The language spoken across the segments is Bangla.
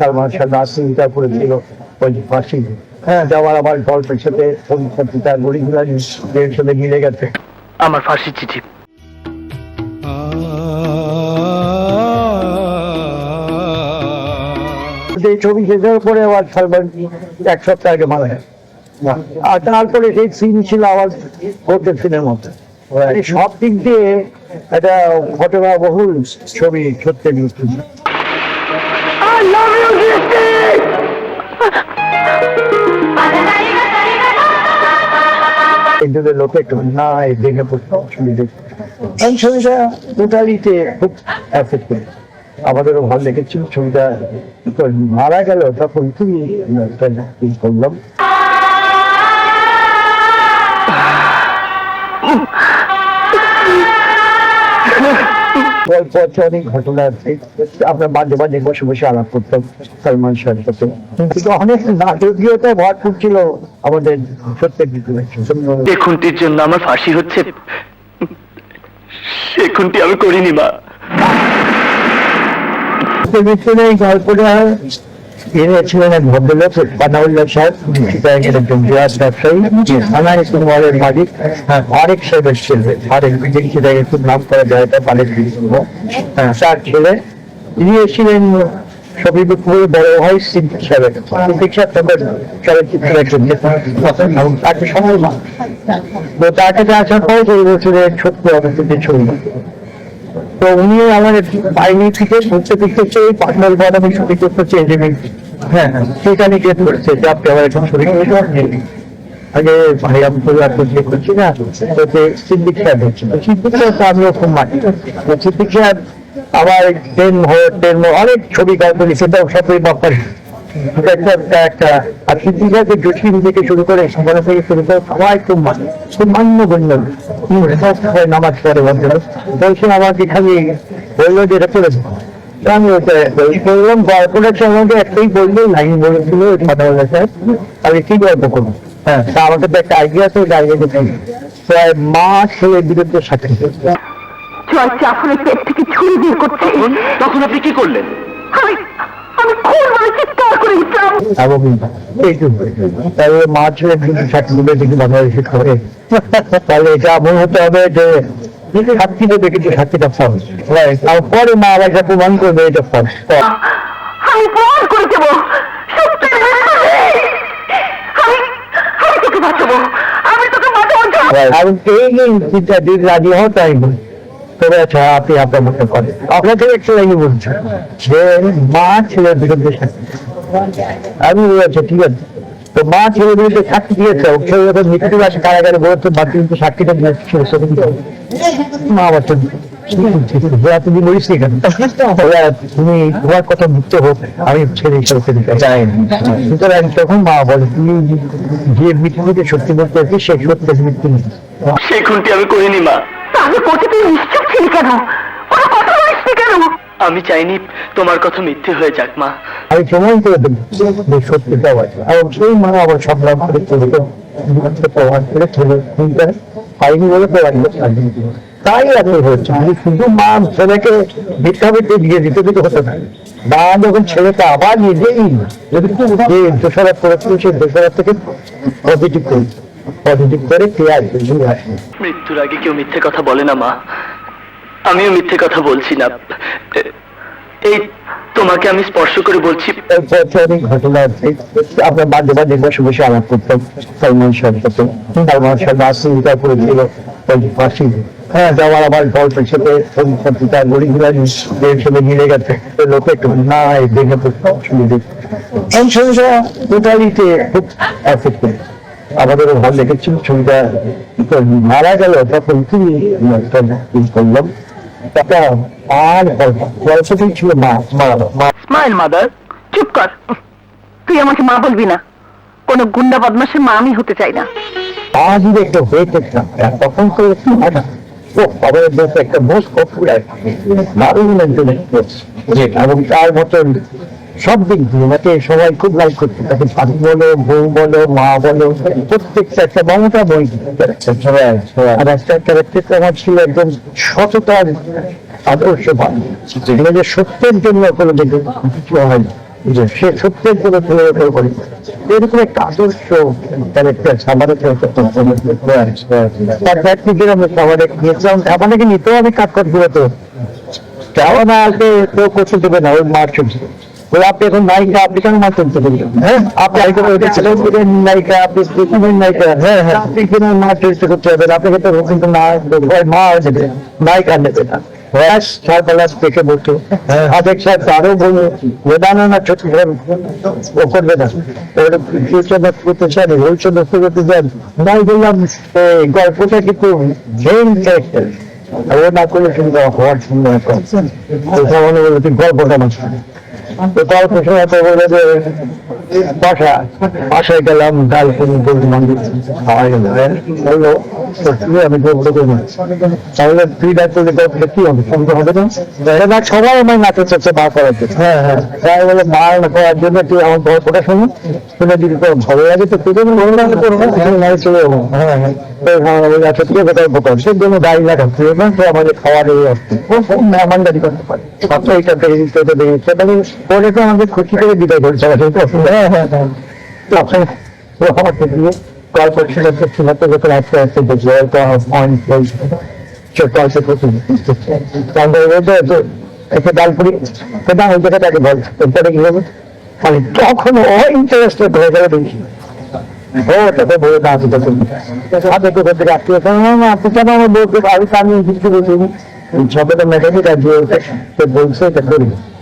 তার মাসে নার্সিংটা করেছিল ওই ফাঁসি হ্যাঁ যাওয়ার আমার গল্পের সাথে সাথে মিলে গেছে। আমার ফাঁসির চিঠি। এই ছবি শেষের পরে আবার সালমান এক সপ্তাহ আগে মারা গেছে। আর তারপরে সেই সিন ছিল আমার ভোটের সিনের মধ্যে। মানে সব দিক দিয়ে একটা ঘটনা বহুল ছবি সত্যি বিরুদ্ধে লোকে না এই দেখে পড়তো, অসুবিধে। কারণ ছবিটা টোটালিতে খুব অ্যাফেক্ট করে আমাদেরও ভালো লেগেছিল ছবিটা মারা গেল, তখন ই করলাম। গল্প আছে অনেক ঘটনা আছে। আমরা মাঝে মাঝে বসে বসে আলাপ করতাম সালমান শাহের সাথে। কিন্তু অনেক নাটকীয়তা ভরপুর ছিল আমাদের প্রত্যেক যে খুনটির জন্য আমার ফাঁসি হচ্ছে সে খুনটি আমি করিনি মা। ভিতরে গল্পটা এনেছিলেন এক ভদ্রলোক বানাউল্লাহ সাহেব একজন বিরাট ব্যবসায়ী। থানায় কুমারের মালিক আরেক সাহেবের ছেলে খুব নাম করা যায় এটা পালের হ্যাঁ। তার ছেলে। এসেছিলেন শফিকুর বড় ভাই সিদ্দিক সাহেবের সিদ্দিক সাহেব তখন চলচ্চিত্রের তাকে সময় মা তো তার আসার পরে বছরের ছোট্ট অবস্থিত ছবি তো উনিও আমার বাইরে থেকে ঘুরতে ফিরতে পার্টনার বানানো ছবি করতে হ্যাঁ হ্যাঁ। সেখানে গেট করেছে যে আপনি আমার এখন ছবি করে আগে ভাই আমি করছি না তো যে সিদ্দিক সাহেব হচ্ছে তো সিদ্দিক সাহেব তো আমিও খুব মানি। তো সিদ্দিক সাহেব আবার অনেক ছবি গল্প লিখে দাও সবই বাপার একটা একটা একটা আর সিদ্দিক সাহেবকে জসিম থেকে শুরু করে সকালে থেকে শুরু করে সবাই খুব মানে খুব মান্য গণ্য নামাজ পড়ে বন্ধুরা বলছে আমাকে খালি বলল যে এটা করে আমি ওটা বললাম গল্পটা হচ্ছে আমাকে একটাই বলল লাইন বলেছিল ওই কথা বলে আমি কি গল্প করব? হ্যাঁ তা তো একটা আইডিয়া আছে ওই আইডিয়া প্রায় মা ছেলের বিরুদ্ধে সাথে জয় পেট থেকে ছুরি বের করছে তখন আপনি কি করলেন? এবং তাহলে এটা হতে হবে যে সাক্ষী দেবে কিন্তু সাক্ষীটা ফলস তারপরে মা আবার এটা প্রমাণ করবে এটা ফলস করে রাজি আপনি আপনার মনে করেন। একটু লাগে বলছি যে মা ছেলের বিরুদ্ধে সাক্ষী। আমি বলেছি ঠিক আছে। তো মা সাক্ষী দিয়েছে ও কেউ যখন মৃত্যু আসে কারাগারে বলতো মা কিন্তু সাক্ষীটা মা তো ওরা তুমি বলিস নি কেন? তুমি তোমার কথা মুক্ত হোক আমি ছেলে হিসাবে দিতে চাই। সুতরাং তখন মা বলে তুমি যে মৃত্যুকে সত্যি বলতে আছিস সেই সত্যের মৃত্যু নেই সে খুনটি আমি করিনি মা। তাহলে নিশ্চুপ ছিলি কেন? আমি চাইনি তোমার কথা মিথ্যে হয়ে যাক মা। আমি প্রমাণ করে দেবো যে সত্যিটা আছে এবং সেই মা আবার সংগ্রাম করে চলবে প্রমাণ করে খুনটা পাইনি বলে পারেনি। তাই এত হচ্ছে আমি শুধু মা ছেলেকে ভিক্ষা ভিত্তি দিয়ে দিতে দিতে হতে পারে। মা যখন ছেলেকে আবার নিজেই যদি যে দোষারোপ করেছিল সেই দোষারোপ থেকে পজিটিভ করে পজিটিভ করে ক্লিয়ার করে আসে মৃত্যুর আগে কেউ মিথ্যে কথা বলে না মা। আমিও মিথ্যে কথা বলছি না। এই তোমাকে আমি স্পর্শ করে বলছি ঘটনা আছে আলাপ করতাম শাহ নার্সিংটা করেছিল হ্যাঁ যাওয়ার গল্পের সাথে মিলে গেছে লোকে একটু না দেখে পড়তে অসুবিধে এই টোটালিতে খুব অ্যাফেক্ট করে। আমাদেরও ভালো লেগেছিল, ছবিটা। মারা গেল, তখন একটা করলাম। আর গল্পটাই ছিল মা স্মাইল মাদার চুপ কর। তুই আমাকে মা বলবি না। কোনো গুন্ডা বদমাসের মা আমি হতে চাই না। আজ একটা হয়ে থাকতাম। তখন তো একটু ও বাবার দেশে একটা মোষ পপুলার actress। যে এবং তার মতন সব দিক দিয়ে ওনাকে সবাই খুব লাইক করতে তাকে স্বামী বলো বউ বলো মা বলো প্রত্যেকটা একটা মমতা বই আর একটা ক্যারেক্টার আমার ছিল একদম সততার আদর্শ যেগুলো যে সত্যের জন্য কোনো দিকে কিছু হয় না। সে সত্যের জন্য তুলে করি। এরকম একটা আদর্শ ক্যারেক্টার আমাদের তার ব্যক্তিদের আমরা সবাই নিয়েছিলাম আমাদেরকে নিতেও অনেক কাজ করতে হতো। কেমন আগে কেউ করতে দেবে না ওই মার চলছে। ওই আপনি এখন নায়িকা আপনি কেন চলতে দেবেন হ্যাঁ। আপনি ওইটা নায়িকা আপনি নায়িকা হ্যাঁ হ্যাঁ। আপনি কেন মার চলতে করতে আপনাকে তো কিন্তু না মা নেবে নায়িকা নেবে না ব্যাস চার বেলাস পেকে বলতো। আবেগ সাহেব তারও বলব বেদানা না ছোট ও করবে না। ফিউচার নষ্ট করতে চান ভবিষ্যৎ নষ্ট করতে চান। নাই বললাম গল্পটা কিন্তু মেইন ক্যারেক্টার ও না করলে কিন্তু হওয়ার তুই গল্পটা তো গল্প সময় তো বলে যে বাসা বাসায় গেলাম ডাল গরু মাংস খাওয়া গেল হ্যাঁ? বলল আমি গল্প করব তাহলে তুই ডাক করলে কি হবে সুন্দর হবে না? সবাই আমার নাচে চাচ্ছে মা করার জন্য। হ্যাঁ হ্যাঁ। তাই বলে মা না করার জন্য তুই আমার গল্পটা শোনো। শুনে যদি তোর ভালো লাগে তো তুই যেন ভালো লাগে করব নাই চলে যাব হ্যাঁ হ্যাঁ। হ্যাঁ আচ্ছা তুই গল্প কর। সেই জন্য দাঁড়িয়ে লাগা তুই না তো আমাদের খাওয়ার এই অর্থ মেহমানদারি করতে পারে। মাত্র এইটা দেখে দিতে দেখেছে মানে পরে তো আমাদের খুশি করে বিদায় করছে হ্যাঁ হ্যাঁ হ্যাঁ তখন আমাকে দিয়ে গল্প শোনাতে শোনাতে যখন আস্তে আস্তে দেখি একটা প্রথম তারপরে বলতে একটা ডাল পুরি সেটা ওই জায়গাটাকে বল ও ইন্টারেস্টেড হয়ে গেল রাজি বলছে এটা করি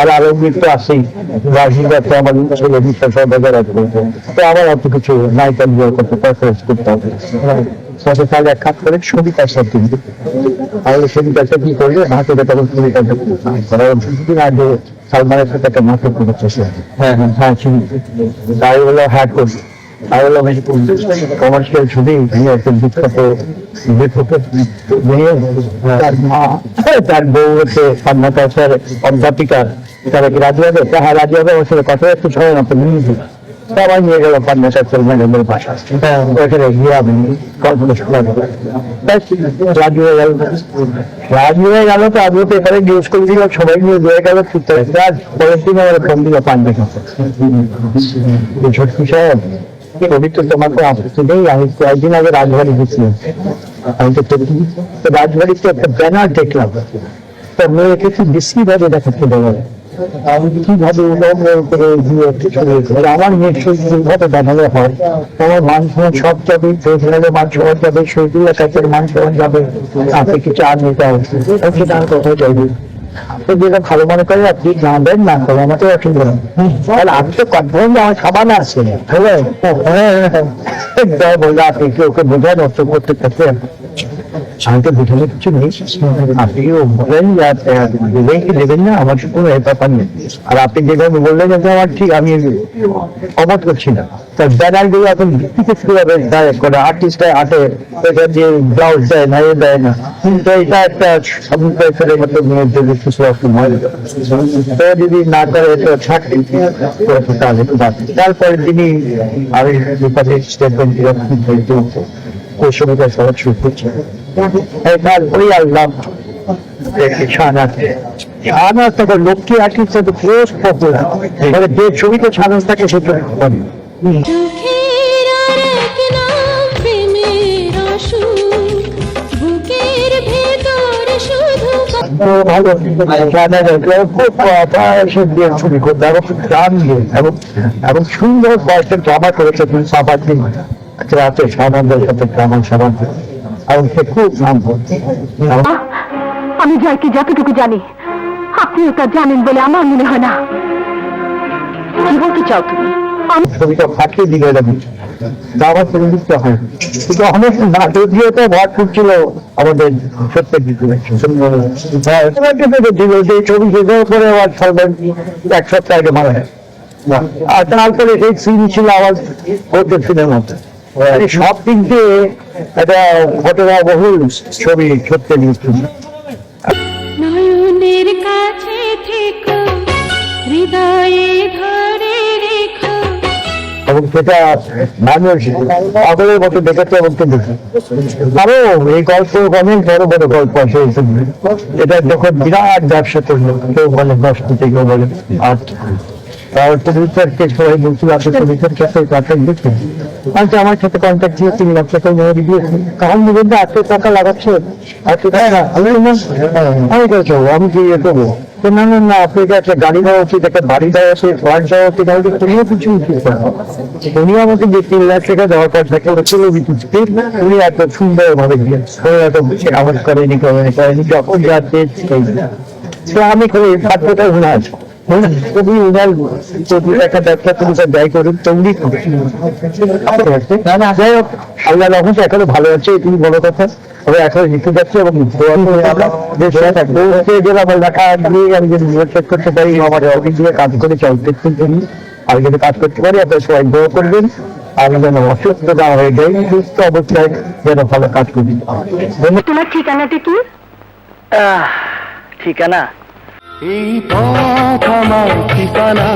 আর আরও তো আসেই আমার আছে। তো আমার অত কিছু করতে করতে হবে। এক কাজ করে ছবি কাজ করতে হবে তাহলে ছবি কি করবে হাতে তখন ছবি কিছুদিন আগে সালমানের সাথে একটা নাটক করেছে হ্যাঁ হ্যাঁ হ্যাঁ তাই হলো হ্যাঁ করবে তাই হলো কমার্শিয়াল ছবি নিয়ে একটা বিখ্যাত লেখকের নিয়ে তার মা তার বউ হচ্ছে সান্নাতা স্যার, অধ্যাপিকা, তারা কি রাজি হবে? হ্যাঁ রাজি হবে ওর সাথে কথা একটু নিয়ে দিই সবাই নিয়ে গেল পান্না স্যার ম্যাডামের বাসা। ওখানে গিয়ে আমি কল্পনা শোনাবো রাজি হয়ে গেল। রাজি হয়ে গেল তো আমি তো এখানে নিউজ করে দিলাম, সবাই নিয়ে হয়ে গেল। পরের দিন আমার ফোন দিল পান্না কাছে ছোট্টু সাহেব ছবি তো তোমার তো আমি কয়েকদিন আগে রাজবাড়ি গেছিলাম আমি তো রাজবাড়িতে একটা ব্যানার দেখলাম। তো মেয়েকে খুব বেশি ভাবে দেখাচ্ছে দেওয়া আমি আমি কোথায় চাইবি আপনি যেটা ভালো মনে করেন আপনি জানবেন না তবে আমাকে অসুবিধা তাহলে আমি তো কনফার্ম আমার সাবান আছে হ্যাঁ। বললে আপনি কি ওকে বোঝায় নষ্ট করতে পারছেন আমি তো বোঝানোর কিছু নেই। আপনি বলেন দেবেন কি, দেবেন না, আমার কোনো ব্যাপার নেই। আর আপনি যেভাবে বললেন যে আমার ঠিক, আমি অমত করছি না। তার ব্যানারগুলো এখন ভিত্তিতে কীভাবে দেয়? করে আর্টিস্টরা আটে এটা যে ব্লাউজ দেয় না, এ দেয় না। কিন্তু এটা একটা সমুদ্রের মতো কিছু রকম হয় তো যদি না করে, তো ছাড়তে তারপরে তিনি আমি বিপদে পপুলার মানে যে ছবিতে ছানাত থাকে সে ছবি করে। চোখের আরেক নাম প্রেমের অসুখ বুকের ভেতর শুধু তো ভালো ছানাত খুব সে দিয়ে ছবি করতে এবং সুন্দর কয়েকটা ড্রামা করেছে তুমি দিন রাতে সানন্দের সাথে ড্রামা সাবান এবং সে খুব নাম আমি জয়কে যতটুকু জানি আপনিও তা জানেন বলে আমার মনে হয় না। কি বলতে চাও তুমি? ছবিটা ফাটিয়ে দিলে যাবে দাবার করে দিতে হয়। কিন্তু অনেক নাটক দিয়ে তো ভরপুর ছিল আমাদের দিকে দিল যে ছবি শেষ করে আবার সরবেন এক সপ্তাহ আগে মারা আর তারপরে সেই সিন ছিল সিনের মধ্যে। মানে সব দিক দিয়ে একটা ঘটনা বহুল ছবি সত্যি নিচ্ছে নয়নের কাছে থেকো হৃদয়ে ধরে রেখো। এবং সেটা মানুষ পাগলের মতো দেখাচ্ছে এবং তো দেখে আরও এই গল্প অনেক বড় বড় গল্প আছে এই এটা যখন বিরাট ব্যবসা করল কেউ বলে দশ কোটি কেউ বলে আট তার প্রডিউসারকে সবাই বলছিল আপনি প্রডিউসার কাছে কন্ট্যাক্ট দিচ্ছেন আচ্ছা আমার সাথে কন্ট্যাক্ট দিয়ে তিন লাখ টাকা মেরে দিয়েছি। কারণ বলবেন না এত টাকা লাগাচ্ছে এত টাকা আমি বললাম, আমি বলছো আমি কি ইয়ে করব না না না আপনাকে একটা গাড়ি দেওয়া উচিত একটা বাড়ি দেওয়া উচিত ফ্ল্যাট দেওয়া উচিত আমাকে কোনো কিছু উচিত না উনি আমাকে যে তিন লাখ টাকা দেওয়ার পর ওরা ছিল বিদ্যুৎ উনি এত সুন্দর ভাবে এত আওয়াজ করেনি করেনি করেনি যখন যা চেয়েছি আমি করে সাতটা উনার তুমি উনার যদি একটা ব্যবসা তুমি স্যার ব্যয় করুন তেমনি না না। যাই হোক আল্লাহ রহমত এখনও ভালো আছে তুমি বড় কথা। তবে এখন লিখে যাচ্ছে এবং আমরা যে সেটা থাকবে। গেলাম লেখা দিয়ে আমি যদি চেক করতে পারি আমার অফিস দিয়ে কাজ করে চলতে আমি যদি কাজ করতে পারি আপনার সবাই দোয়া করবেন। আমি যেন অসুস্থ না হয়ে যাই সুস্থ অবস্থায় যেন ভালো কাজ করি। তোমার ঠিকানাটা কি? আহ, ঠিকানা এই পথ আমার ঠিকানা।